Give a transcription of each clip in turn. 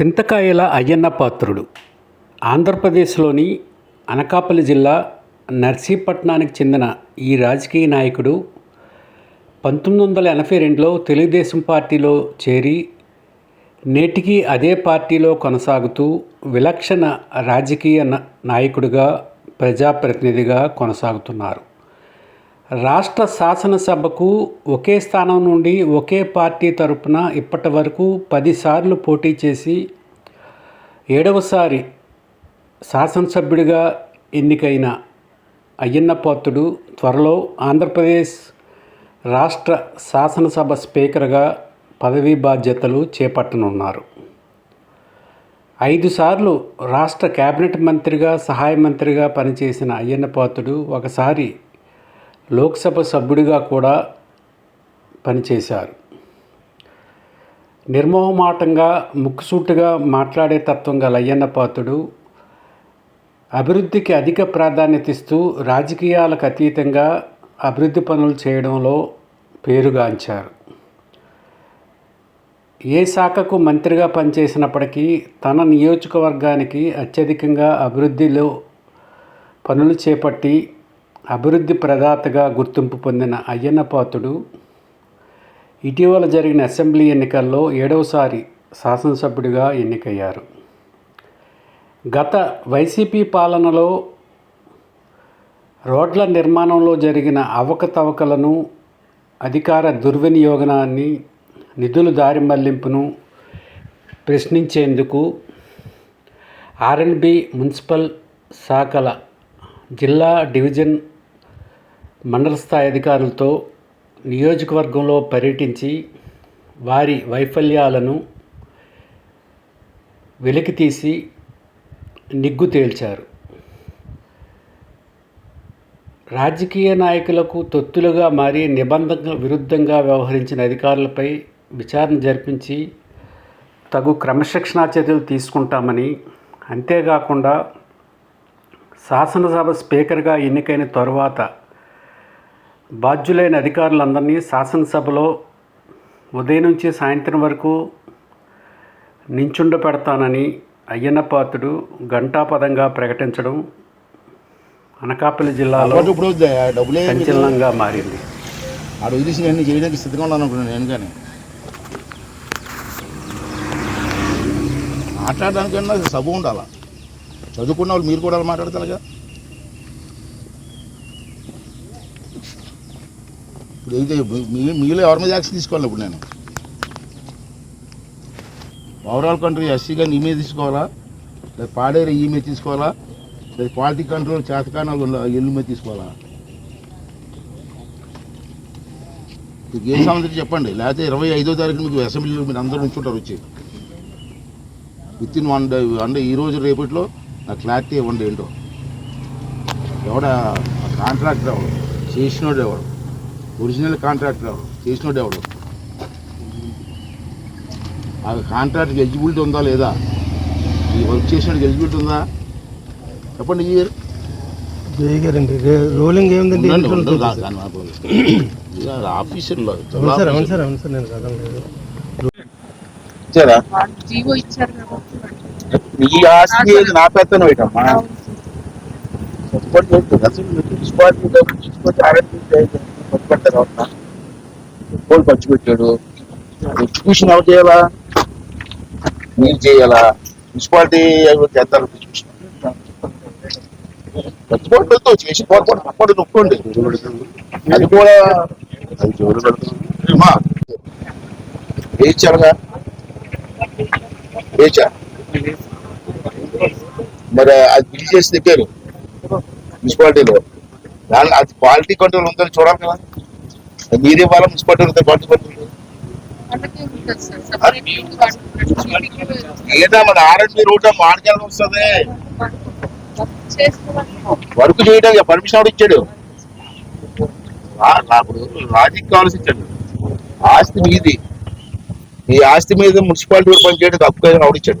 చింతకాయల అయ్యన్న పాత్రుడు. ఆంధ్రప్రదేశ్లోని అనకాపల్లి జిల్లా నర్సీపట్నానికి చెందిన ఈ రాజకీయ నాయకుడు పంతొమ్మిది వందల ఎనభై రెండులో తెలుగుదేశం పార్టీలో చేరి నేటికి అదే పార్టీలో కొనసాగుతూ విలక్షణ రాజకీయ నాయకుడిగా ప్రజాప్రతినిధిగా కొనసాగుతున్నారు. రాష్ట్ర శాసనసభకు ఒకే స్థానం నుండి ఒకే పార్టీ తరపున ఇప్పటి వరకు పదిసార్లు పోటీ చేసి ఏడవసారి శాసనసభ్యుడిగా ఎన్నికైన అయ్యన్నపాత్రుడు త్వరలో ఆంధ్రప్రదేశ్ రాష్ట్ర శాసనసభ స్పీకర్గా పదవీ బాధ్యతలు చేపట్టనున్నారు. ఐదుసార్లు రాష్ట్ర కేబినెట్ మంత్రిగా సహాయ మంత్రిగా పనిచేసిన అయ్యన్నపాత్రుడు ఒకసారి లోక్సభ సభ్యుడిగా కూడా పనిచేశారు. నిర్మోహమాటంగా ముక్కుసూటిగా మాట్లాడే తత్వం గల అయ్యన్న పాత్రుడు అభివృద్ధికి అధిక ప్రాధాన్యత ఇస్తూ రాజకీయాలకు అతీతంగా అభివృద్ధి పనులు చేయడంలో పేరుగాంచారు. ఏ శాఖకు మంత్రిగా పనిచేసినప్పటికీ తన నియోజకవర్గానికి అత్యధికంగా అభివృద్ధిలో పనులు చేపట్టి అభివృద్ధి ప్రదాతగా గుర్తింపు పొందిన అయ్యన్నపాతుడు ఇటీవల జరిగిన అసెంబ్లీ ఎన్నికల్లో ఏడవసారి శాసనసభ్యుడిగా ఎన్నికయ్యారు. గత వైసీపీ పాలనలో రోడ్ల నిర్మాణంలో జరిగిన అవకతవకలను అధికార దుర్వినియోగనాన్ని నిధుల దారి మళ్ళింపును ప్రశ్నించేందుకు ఆర్ఎండ్బి మున్సిపల్ శాఖల జిల్లా డివిజన్ మండల స్థాయి అధికారులతో నియోజకవర్గంలో పర్యటించి వారి వైఫల్యాలను వెలికితీసి నిగ్గు తేల్చారు. రాజకీయ నాయకులకు తొత్తులుగా మారి నిబంధన విరుద్ధంగా వ్యవహరించిన అధికారులపై విచారణ జరిపించి తగు క్రమశిక్షణా చర్యలు తీసుకుంటామని అంతేకాకుండా శాసనసభ స్పీకర్గా ఎన్నికైన తరువాత బాధ్యులైన అధికారులందరినీ శాసనసభలో ఉదయం నుంచి సాయంత్రం వరకు నించుండ పెడతానని అయ్యన్న పాత్రుడు ఘంటాపదంగా ప్రకటించడం అనకాపల్లి జిల్లాలో. సంచలనంగా మారింది. ఆడ వదిలేసి నేను చేయడానికి సిద్ధంగా ఉన్నాను అనుకున్నాను నేను కానీ. మాట్లాడడానికన్నా సభ ఉండాలా? చదువుకున్న వాళ్ళు మీరు కూడా అలా మాట్లాడతారు కదా ఇప్పుడు అయితే మీలో ఎవరి మీద యాక్షన్ తీసుకోవాలి ఇప్పుడు నేను? ఓవరాల్ కంట్రీ ఎస్సీగా నీ మీద తీసుకోవాలా? లేదా పాడేరు ఈ మీద తీసుకోవాలా? లేదా క్వాలిటీ కంట్రోల్ చేతకానాలు ఎల్లు మీద తీసుకోవాలా? మీకు ఏ సంబంధించి చెప్పండి? లేకపోతే ఇరవై ఐదో తారీఖు మీకు అసెంబ్లీలో మీరు అందరూ ఉంచుంటారు వచ్చి. విత్ ఇన్ వన్ డే అంటే ఈ రోజు రేపట్లో నా క్లారిటీ ఇవ్వండి ఏంటో. ఎవడ? కాంట్రాక్టర్ ఎవడు? చేసినోడు ఎవడు? ఒరిజినల్ కాంట్రాక్టర్ ఎవడు చేసినోడు ఎవడు? ఆ కాంట్రాక్ట్కి ఎలిజిబిలిటీ ఉందా లేదా? ఈ వర్క్ చేసినోడికి ఎలిజిబిలిటీ ఉందా? చెప్పండి ఈ ఇయర్. గారండి రోలింగ్ ఏముందండి? ఆఫీసర్లో అవును సార్ అవును సార్ అవును సార్ నేను కాదండి ఇచ్చారా? ఆస్తి నా పెత్తనం అసలు ఆరోగ్యం పట్టుబట్టారు అవునా సపోర్ట్ పంచిపెట్టాడు ఎగ్జిక్యూషన్ ఎవరు చేయాలా? మీరు చేయాలా? మున్సిపాలిటీ చేస్తారు? ఎగ్జిక్యూషన్ పచ్చిపోవడంతో చేసి పోతాడు అప్పుడు నొక్కండి. అది కూడా అది జోరు పెడుతున్నా వేయించారుగా వేచా మరి అది బిల్ చేసి దగ్గర మున్సిపాలిటీలో. దాని అది క్వాలిటీ కంట్రోల్ ఉందని చూడాలి కదా. మీరే వాళ్ళ మున్సిపాలిటీ ఉంటుంది క్వాలిటీ కంట్రోల్ మన R and B route market వస్తుంది. వర్క్ చేయడానికి పర్మిషన్ ఎవడు ఇచ్చాడు? నాకు లాజిక్ కావాల్సి ఇచ్చాడు. ఆస్తి మీది. ఈ ఆస్తి మీద మున్సిపాలిటీ కూడా ఏదైనా ఎవడు ఇచ్చాడు?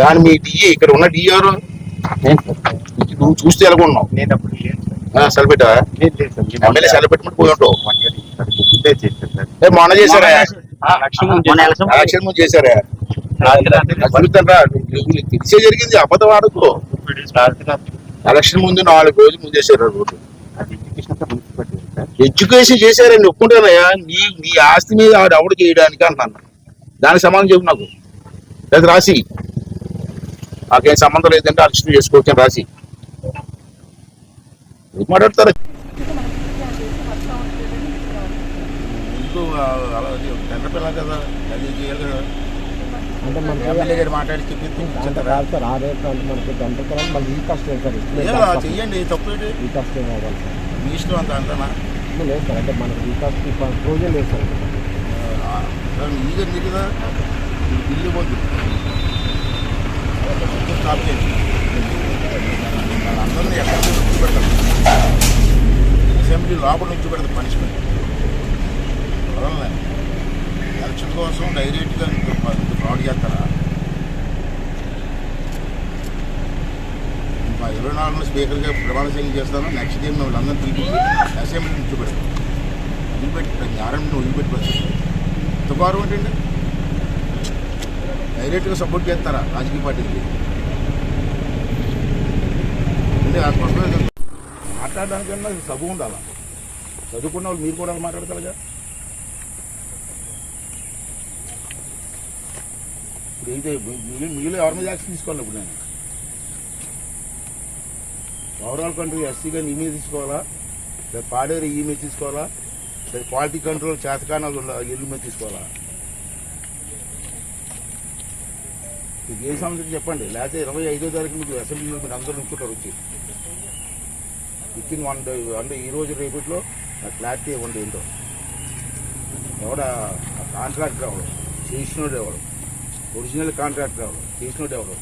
దాని మీ డిఏ ఇక్కడ ఉన్న డిఆర్ నువ్వు చూస్తే ఎలా ఉన్నావు. నేను అప్పుడు పోయి ఉంటావు. ఏ, మొన్న చేశారా? ఎలక్షన్ ముందు చేశారా? అడుగుతారా తెలిసే జరిగింది అబద్ధం ఆడకు. ఎలక్షన్ ముందు నాలుగు రోజులు ముందు చేశారు రోడ్డు ఎడ్యుకేషన్ చేశారని ఒప్పుకుంటానయ్యా నీ నీ ఆస్తి మీద ఆవిడ ఎవడు చేయడానికి అంటున్నాను. దానికి సమాధానం చెప్పు నాకు. లేదా రాసి. నాకేం సంబంధం లేదంటే అలక్ష్యం చేసుకోవచ్చు రాసి. మాట్లాడతారు? అంటే మనకి మాట్లాడి చెప్పి సార్ ఆ రేట్ అంటే మనకి గంట తర్వాత మళ్ళీ ఈ కాస్ట్ సార్? చెయ్యండి తప్పేంటి ఈ కాస్ట్ ఏం అవ్వాలి సార్. మీ ఇష్టం అంత అంతనా? లేదు సార్ అంటే మనకి ఈ కాస్ట్ రోజే లేదు సార్. కదా? బిల్లు పోతుంది. స్టాప్ చేయండి. వాళ్ళందరినీ ఎక్కడ నుంచి పెడతారు అసెంబ్లీ లోపల నుంచి పెడతారు పనిష్మెంట్. వదలలే ఎలక్షన్ కోసం డైరెక్ట్గా ఫ్రాడ్ చేస్తారా? మా ఇరవై నాలుగులో స్పీకర్గా ప్రమాణ స్వీకారం చేస్తాను నెక్స్ట్ డే మేము అందరం పిలిపించి అసెంబ్లీ నుంచి పెడతాం వదిలిపెట్టి ఆరంభం వదిలిపెట్టి ఎంత గౌరవం ఏంటండి? డైరెక్ట్గా సపోర్ట్ చేస్తారా రాజకీయ పార్టీకి అంటే మాట్లాడడానికన్నా చదువు ఉండాలా? చదువుకున్న వాళ్ళు మీరు కూడా మాట్లాడతారుగా? ఇప్పుడు అయితే మీరు ఎవరి మీద యాక్షన్ తీసుకోవాలి ఇప్పుడు నేను? ఓవరాల్ కంట్రీ ఎస్సీగా నీ మీద తీసుకోవాలా? లేదా పాడేరు ఈ మీద తీసుకోవాలా? లేదా క్వాలిటీ కంట్రోల్ చేతకానాలు ఇల్లు మీద తీసుకోవాలా? మీకు ఏ సమస్య చెప్పండి లేకపోతే ఇరవై ఐదో తారీఖు మీకు అసెంబ్లీలో మీరు అందరూ నుంచుంటారు వచ్చి. విత్ ఇన్ వన్ డే అంటే ఈ రోజు రేపట్లో నాకు క్లారిటీ ఇవ్వండి ఏంటో. ఎవడ కాంట్రాక్ట్ ఎవడు? చేసినోడు ఎవడు? ఒరిజినల్ కాంట్రాక్ట్ ఎవడు? చేసినోడు ఎవడు?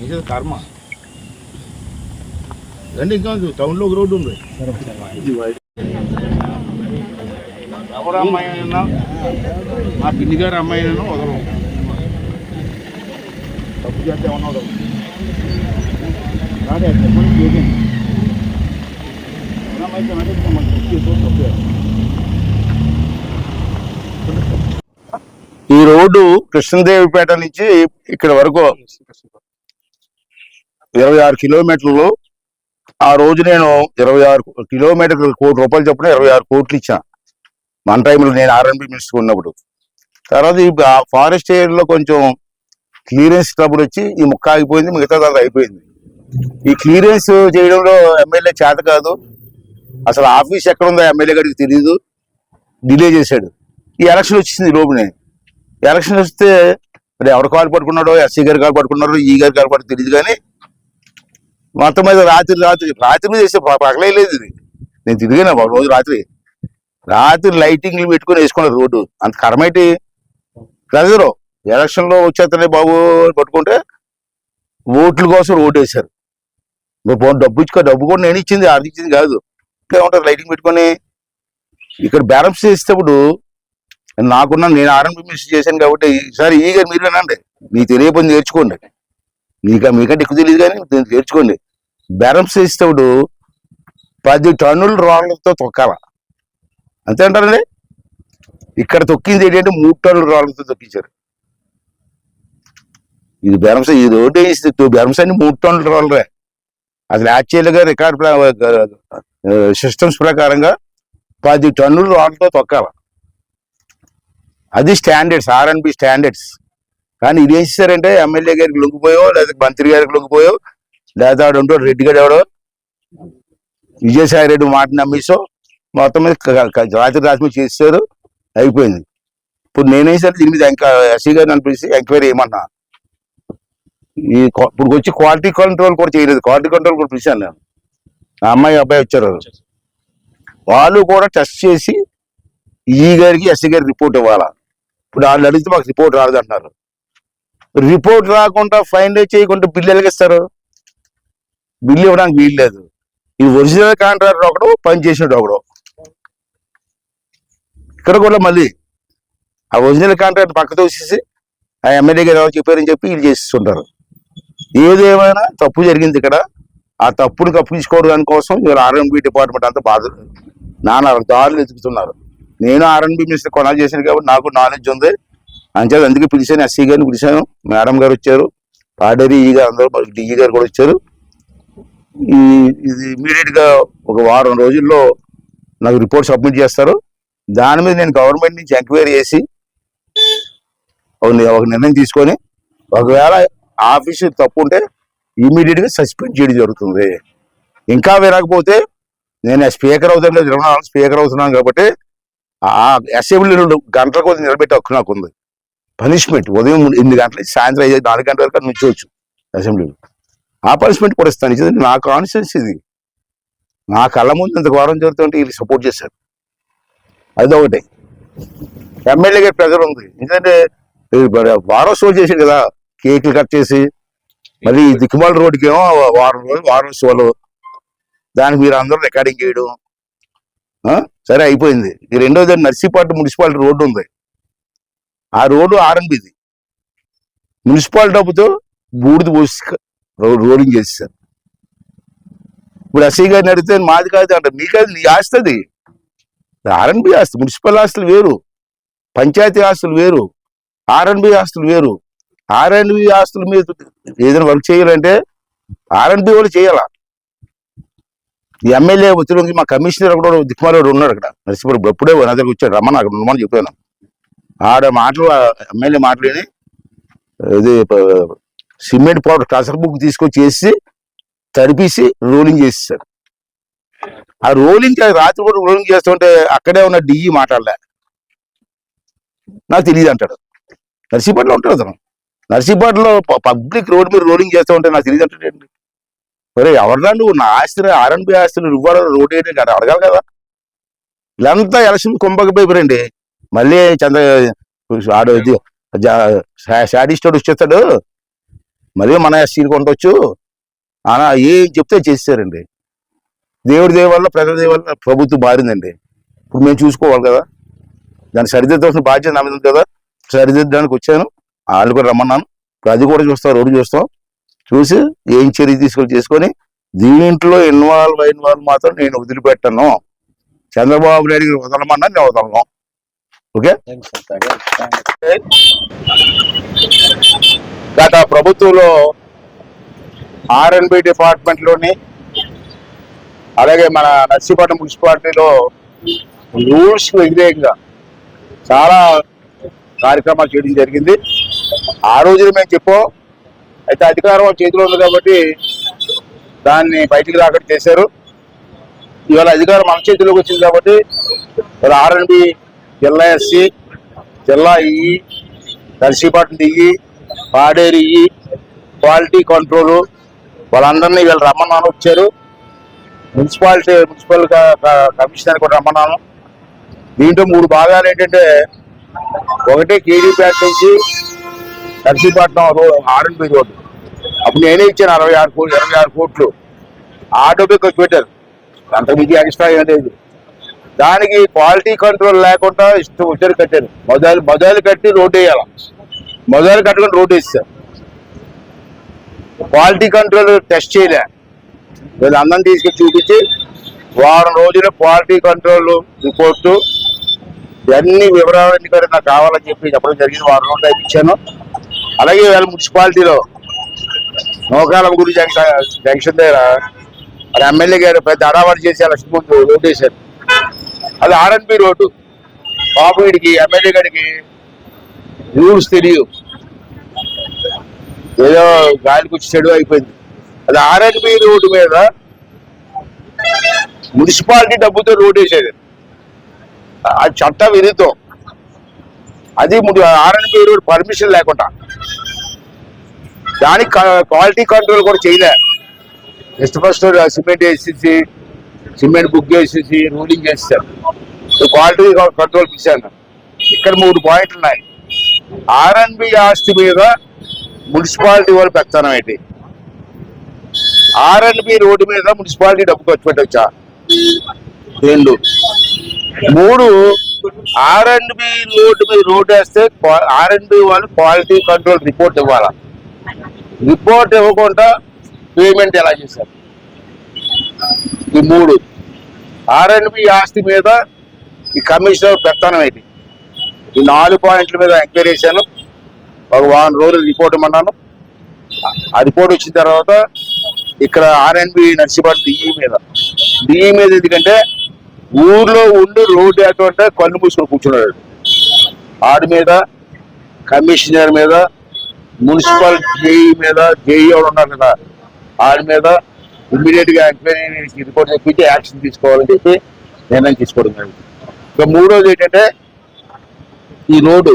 నిజం కర్మ. రండి ఇంకా టౌన్లో ఒక రోడ్డు ఉంది. ఎవరు అమ్మాయి అయినా మా పిన్ని గారి అమ్మాయి అయినా వదలం తప్పు చేస్తే ఏమన్నా వదలం ఈ రోడ్డు కృష్ణదేవిపేట నుంచి ఇక్కడ వరకు ఇరవై ఆరు కిలోమీటర్లు. ఆ రోజు నేను ఇరవై ఆరు కిలోమీటర్లు కోటి రూపాయలు చొప్పున ఇరవై ఆరు కోట్లు ఇచ్చా మన టైంలో నేను ఆర్ఎన్బి మినిస్టర్ ఉన్నప్పుడు. తర్వాత ఈ ఫారెస్ట్ ఏరియాలో కొంచెం క్లియరెన్స్ ట్రబుల్ వచ్చి ఈ ముక్క ఆగిపోయింది మిగతా అంతా అయిపోయింది. ఈ క్లియరెన్స్ చేయడంలో ఎమ్మెల్యే చేత కాదు. అసలు ఆఫీస్ ఎక్కడుందో ఎమ్మెల్యే గారికి తెలియదు డిలే చేశాడు. ఈ ఎలక్షన్ వచ్చింది లోపునే. ఎలక్షన్ వస్తే మరి ఎవరు కాలు పట్టుకున్నాడో ఎస్సీ గారు కాలు పట్టుకున్నారో ఈ గారు కాలు పట్టుకు తెలియదు కానీ మొత్తం మీద రాత్రి రాత్రి రాత్రి మీద వేసే పగలేదు ఇది. నేను తిరిగాను బాబు రోజు రాత్రి. రాత్రి లైటింగ్లు పెట్టుకొని వేసుకున్నారు రోడ్డు. అంత కరమేటి ప్రజలు ఎలక్షన్లో వచ్చేస్తున్నాయి బాబు అని పట్టుకుంటే ఓట్ల కోసం రోడ్డు వేశారు. నువ్వు పోను డబ్బు ఇచ్చుకో డబ్బు కూడా నేను ఇచ్చింది ఆర్థిక ఇచ్చింది కాదు. ఇంకా ఉంటుంది లైటింగ్ పెట్టుకొని. ఇక్కడ బ్యాలెన్స్ చేసేటప్పుడు నాకున్న నేను ఆర్ఎంపీ మినిస్టర్ చేశాను కాబట్టి ఈసారి ఈ మీరు అనండి మీకు తెలియకపోతే నేర్చుకోండి. మీకు మీకంటే ఎక్కువ తెలియదు కానీ నేర్చుకోండి. బ్యాలెన్స్ చేసేటప్పుడు పది టన్నుల రాళ్ళతో తొక్కాల. అంతే అంటారండి? ఇక్కడ తొక్కింది ఏంటంటే మూడు టన్నుల రాళ్ళతో తొక్కించారు. ఇది బ్యాలెన్స్ ఇది ఒకటి వేసి బ్యాలెన్స్ అన్ని మూడు టన్నుల రాళ్ళరే అసలు యాక్చువల్గా రికార్డ్ సిస్టమ్స్ ప్రకారంగా పది టన్నులు రాడ్తో తొక్కాల. అది స్టాండర్డ్స్ ఆర్ఎన్బి స్టాండర్డ్స్. కానీ ఇది చేస్తారంటే ఎమ్మెల్యే గారికి లొంగిపోయో లేదా మంత్రి గారికి లొంగిపోయో లేదా ఉంటాడు రెడ్డి గారు ఎవడో విజయసాయి రెడ్డి మాట నమ్మేసో మొత్తం మీద రాత్రి రాత్రి చేస్తారు చేశారు అయిపోయింది. ఇప్పుడు నేనేం దీని మీద ఇంకా ఎస్సీ గారిని అనిపిస్తే ఎంక్వైరీ చేయమన్నా. ఈ ఇప్పుడు వచ్చి క్వాలిటీ కంట్రోల్ కూడా చేయలేదు. క్వాలిటీ కంట్రోల్ కూడా పిలిచాను నేను. నా అమ్మాయి అబ్బాయి వచ్చారు. వాళ్ళు కూడా టెస్ట్ చేసి ఈ గారికి ఎస్సీ గారికి రిపోర్ట్ ఇవ్వాలా? ఇప్పుడు వాళ్ళు అడిగితే మాకు రిపోర్ట్ రాదు అంటున్నారు రిపోర్ట్ రాకుండా ఫైన్ చేయకుండా బిల్లు ఎలాగిస్తారు బిల్లు ఇవ్వడానికి వీలు లేదు. ఈ ఒరిజినల్ కాంట్రాక్టర్ ఒకడు పని చేసినట్టు ఒకడు. ఇక్కడ కూడా మళ్ళీ ఆ ఒరిజినల్ కాంట్రాక్ట్ పక్క తోసేసి ఆ ఎమ్మెల్యే గారు ఎవరు చెప్పారని చెప్పి వీళ్ళు చేస్తుంటారు. ఏదేమైనా తప్పు జరిగింది ఇక్కడ. ఆ తప్పును కప్పించుకోవడం కోసం ఇవాళ ఆర్ఎంబి డిపార్ట్మెంట్ అంతా బాధ నాన్న దారులు ఎదుగుతున్నారు. నేను ఆర్ఎంబి మినిస్టర్ కొనాలి చేశాను కాబట్టి నాకు నాలెడ్జ్ ఉంది. అంచేది అందుకే పిలిచాను ఎస్సీ గారిని పిలిచాను. మేడం గారు వచ్చారు. పాడేరి ఈ గారు అందరూ డిఈ గారు కూడా వచ్చారు. ఈ ఇది ఇమీడియట్గా ఒక వారం రోజుల్లో నాకు రిపోర్ట్ సబ్మిట్ చేస్తారు. దాని మీద నేను గవర్నమెంట్ నుంచి ఎంక్వైరీ చేసి ఒక నిర్ణయం తీసుకొని ఒకవేళ ఆఫీసు తప్పు ఉంటే ఇమీడియట్గా సస్పెండ్ చేయడం జరుగుతుంది. ఇంకా వినకపోతే నేను స్పీకర్ అవుతాను కదా ఇరవై నాలుగు స్పీకర్ అవుతున్నాను కాబట్టి ఆ అసెంబ్లీ రెండు గంటల కొద్ది నిలబెట్టే హక్కు నాకు ఉంది పనిష్మెంట్ ఉదయం ఎనిమిది గంటల సాయంత్రం ఐదు నాలుగు గంటల వరకు నుంచోవచ్చు అసెంబ్లీలో. ఆ పనిష్మెంట్ కూడా ఇస్తాను. ఇది నా కాన్షియన్స్ ఇది. నా కళ్ళ ముందు ఇంత ఘోరం జరుగుతుంటే వీళ్ళు సపోర్ట్ చేశారు. అదొకటి ఎమ్మెల్యే గారి ప్రెజర్ ఉంది. ఎందుకంటే వారం షో చేశాడు కదా. కేకులు కట్ చేసి మళ్ళీ దిక్కుమాల రోడ్డుకి ఏమో వారం రోజులు వారం షోలు. దానికి మీరు అందరూ రికార్డింగ్ చేయడం సరే అయిపోయింది. ఈ రెండోది నర్సీపాటు మున్సిపాలిటీ రోడ్డు ఉంది. ఆ రోడ్డు ఆర్ఎన్బిది మున్సిపాలిటీ డబ్బుతో బూడిద పోసి రోడింగ్ చేసేసారు. ఇప్పుడు ఎస్ఐ గారిని అడిగితే మాది కాదు అంటే మీ కాదు నీ ఆస్తుంది. ఆర్ఎన్బి ఆస్తి మున్సిపల్ ఆస్తులు వేరు. పంచాయతీ ఆస్తులు వేరు. ఆర్ఎన్బి ఆస్తులు వేరు. ఆర్ఎన్బి ఆస్తుల మీద ఏదైనా వర్క్ చేయాలంటే ఆర్ఎన్బి వాళ్ళు చేయాలా? ఈ ఎమ్మెల్యే ఒత్తిడి మా కమిషనర్ కూడా దిక్కుమాలోడు ఉన్నాడు అక్కడ. నరసింహుడు ఎప్పుడే నా దగ్గర వచ్చాడు. రమ్మని అక్కడ ఉండమని చెప్పాను. ఆడ మాటలు ఎమ్మెల్యే మాట్లాడి ఇది సిమెంట్ పౌడర్ కసర బుక్ తీసుకొచ్చి వేసి తడిపేసి రోలింగ్ చేసేసారు ఆ రోలింగ్ రాత్రి కూడా రోలింగ్ చేస్తుంటే అక్కడే ఉన్న డిఈ మాట్లాడలే. నాకు తెలియదు అంటాడు. నర్సీపట్లో ఉంటాడు అతను. నర్సీపాటలో పబ్లిక్ రోడ్ మీద రోలింగ్ చేస్తూ ఉంటే నాకు తెలియదు అంటాడు మరి ఎవరన్నా నువ్వు? నా ఆస్తులు ఆర్ఎన్బి ఆస్తులు ఇవ్వాలి రోడ్ వేయడం కదా అడగాలి కదా. ఇదంతా ఎలక్షన్ కుంభకపోయిపోరండి మళ్ళీ చంద్ర ఆడు శాడిస్టోడు వచ్చేస్తాడు మళ్ళీ మన ఎస్సీలు కొండొచ్చు అలా ఏం చెప్తే చేసేసారండి. దేవుడి దేవ వల్ల ప్రజల దేవ వల్ల ప్రభుత్వం మారిందండి. ఇప్పుడు మేము చూసుకోవాలి కదా. దాన్ని సరిదిద్దాల్సిన బాధ్యత నా మీద కదా. సరిదిద్దడానికి వచ్చాను. వాళ్ళు కూడా రమ్మన్నాను. అది కూడా చూస్తాం రోడ్డు చూస్తాం చూసి ఏం చర్య తీసుకొని చేసుకొని దీంట్లో ఇన్వాల్వ్ అయిన వాళ్ళు మాత్రం నేను వదిలిపెట్టను. చంద్రబాబు నాయుడు గారు వదలమన్నా నేను వదలను. ఓకే? గత ప్రభుత్వంలో ఆర్ఎన్బి డిపార్ట్మెంట్లోని అలాగే మన నర్సీపట్నం మున్సిపాలిటీలో రూల్స్ వ్యతిరేకంగా చాలా కార్యక్రమాలు చేయడం జరిగింది. ఆ రోజున మేము చెప్పాం. అయితే అధికారం చేతిలో ఉంది కాబట్టి దాన్ని బయటికి రాకుండా చేశారు. ఇవాళ అధికారం మన చేతిలోకి వచ్చింది కాబట్టి మరి ఆర్ఎన్బి జిల్లా ఎస్సీ జిల్లా EE Narsipatnam DE Paderu EE e, quality control వాళ్ళందరినీ వీళ్ళు రమ్మన్నాను వచ్చారు. మున్సిపాలిటీ మున్సిపల్ కమిషనర్ కూడా రమ్మన్నాను. దీంట్లో మూడు భాగాలు ఏంటంటే ఒకటి ప్యాక్ నుంచి నర్సీపట్నం రో- ఆర్ఎన్బి రోడ్డు. అప్పుడు నేనే ఇచ్చాను అరవై ఆరు కోట్లు ఇరవై ఆరు కోట్లు. ఆటో ఖర్చు పెట్టారు. అంత మీకు ఎక్స్ట్రా ఏం లేదు. దానికి క్వాలిటీ కంట్రోల్ లేకుండా ఇష్టం వచ్చారు కట్టారు. మొదలు మొదలు కట్టి రోడ్డు వేయాలి. మొదలు కట్టుకుని రోడ్డు వేస్తారు. క్వాలిటీ కంట్రోల్ టెస్ట్ చేయలే. వీళ్ళు అందరం తీసుకొచ్చి చూపించి వారం రోజుల క్వాలిటీ కంట్రోల్ రిపోర్టు ఇవన్నీ వివరాలు కూడా నాకు కావాలని చెప్పి చెప్పడం జరిగింది. వారం రోజులు అయితే ఇచ్చాను. అలాగే వీళ్ళ మున్సిపాలిటీలో నోకాలం గురి జంక్షన్ జంక్షన్ దగ్గర మరి ఎమ్మెల్యే గారు పెద్ద అడావాడు చేసి లక్ష్మీ ముందు రోడ్డు వేశారు అది ఆర్ఎన్బి రోడ్డు. బాబు వీడికి ఎమ్మెల్యే గారికి రూల్స్ తెలియదు ఏదో గాలికి వచ్చి చెడు అయిపోయింది. అది ఆర్ఎన్బి రోడ్డు మీద మున్సిపాలిటీ డబ్బుతో రోడ్ వేసేది. అది చట్ట విరుద్ధం. అది ఆర్ఎన్బి రోడ్ పర్మిషన్ లేకుండా దానికి క్వాలిటీ కంట్రోల్ కూడా చేయలే. ఫస్ట్ ఫస్ట్ సిమెంట్ వేసేసి సిమెంట్ బుక్ చేసేసి రూలింగ్ చేస్తారు క్వాలిటీ కంట్రోల్ ఇచ్చాను ఇక్కడ మూడు పాయింట్లు ఉన్నాయి. ఆర్ఎన్బి ఆస్తి మీద మున్సిపాలిటీ వాళ్ళు పెత్తనం ఏంటి? ఆర్ఎన్బి రోడ్డు మీద మున్సిపాలిటీ డబ్బు ఖర్చు పెట్టవచ్చా రెండు. మూడు ఆర్ఎన్బి రోడ్డు మీద రోడ్డు వేస్తే ఆర్ఎన్బి వాళ్ళు క్వాలిటీ కంట్రోల్ రిపోర్ట్ ఇవ్వాలా? రిపోర్ట్ ఇవ్వకుండా పేమెంట్ ఎలా చేశారు? ఈ మూడు. ఆర్ఎన్బి ఆస్తి మీద ఈ కమిషనర్ పెత్తనం ఏంటి ఈ నాలుగు పాయింట్ల మీద ఎంక్వైరీ చేశాను. ఒక వారం రోజులు రిపోర్ట్ ఇమ్మన్నాను. ఆ రిపోర్ట్ వచ్చిన తర్వాత ఇక్కడ R N B Narsipatnam DE మీద. డిఈ మీద ఎందుకంటే ఊర్లో ఉండి రోడ్డు ఎటువంటి కళ్ళు మూసుకొని కూర్చున్నాడు. ఆడి మీద కమిషనర్ మీద మున్సిపల్ జేఈ మీద జేఈ వాడు ఉన్నారు కదా ఆడి మీద ఇమ్మీడియట్గా ఎంక్వైరీ రిపోర్ట్ తెప్పించి యాక్షన్ తీసుకోవాలని చెప్పి నిర్ణయం తీసుకోవడం జరిగింది. ఇక మూడోది ఏంటంటే ఈ రోడ్డు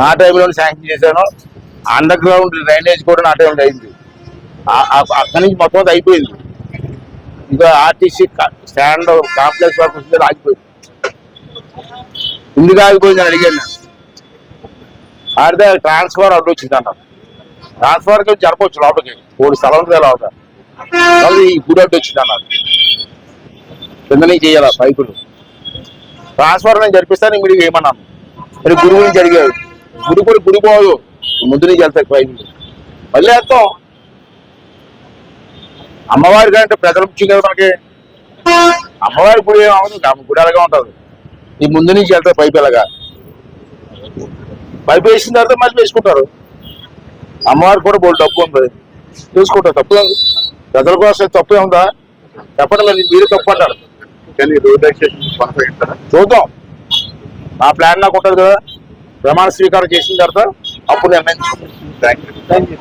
నా టైంలో శాంక్షన్ చేశాను. అండర్ గ్రౌండ్ డ్రైనేజ్ కూడా నా టైంలో అయింది. అక్కడి నుంచి మొత్తం అయిపోయింది. ఇక ఆర్టీసీ స్టాండ్ కాంప్లెక్స్ వరకు ఆగిపోయింది. ఎందుకు ఆగిపోయింది అని అడిగాను నేను. ఆడితే ట్రాన్స్ఫర్ అడ్డు వచ్చింది అన్నారు ట్రాన్స్ఫర్కి జరపవచ్చు లోపలికి. మూడు స్థలం లోపల. ఈ గుడి అడ్డు వచ్చింది అన్నారు కింద నుంచి చేయాల పైపులు? ట్రాన్స్ఫర్ నేను జరిపిస్తాను మీరు ఏమన్నాను మరి గుడి గురించి అడిగాడు. గుడి కూడా గుడి పోదు. ముందు నుంచి వెళ్తాయి పైపులు. మళ్ళీ వేస్తాం అమ్మవారి కంటే ప్రజల ముఖ్యం కదా మనకి. అమ్మవారి గుడి ఏమవుతుంది గుడి అలాగే ఉంటుంది. ఈ ముందు నుంచి వెళ్తాయి పైపు ఎలాగా? పైపు వేసిన తర్వాత మళ్ళీ వేసుకుంటారు. అమ్మవారికి కూడా బోల్ డబ్బు ఉంది. చూసుకుంటారు తప్పు. ప్రజల కోసం తప్పు ఉందా? చెప్పండి మరి మీరు తప్పు అంటారు. కానీ రోడ్ చూద్దాం. నా ప్లాన్ నాకు ఉంటుంది కదా. ప్రమాణ స్వీకారం చేసిన తర్వాత అప్పుడు నిర్ణయించుకుంటాం. Thank you thank you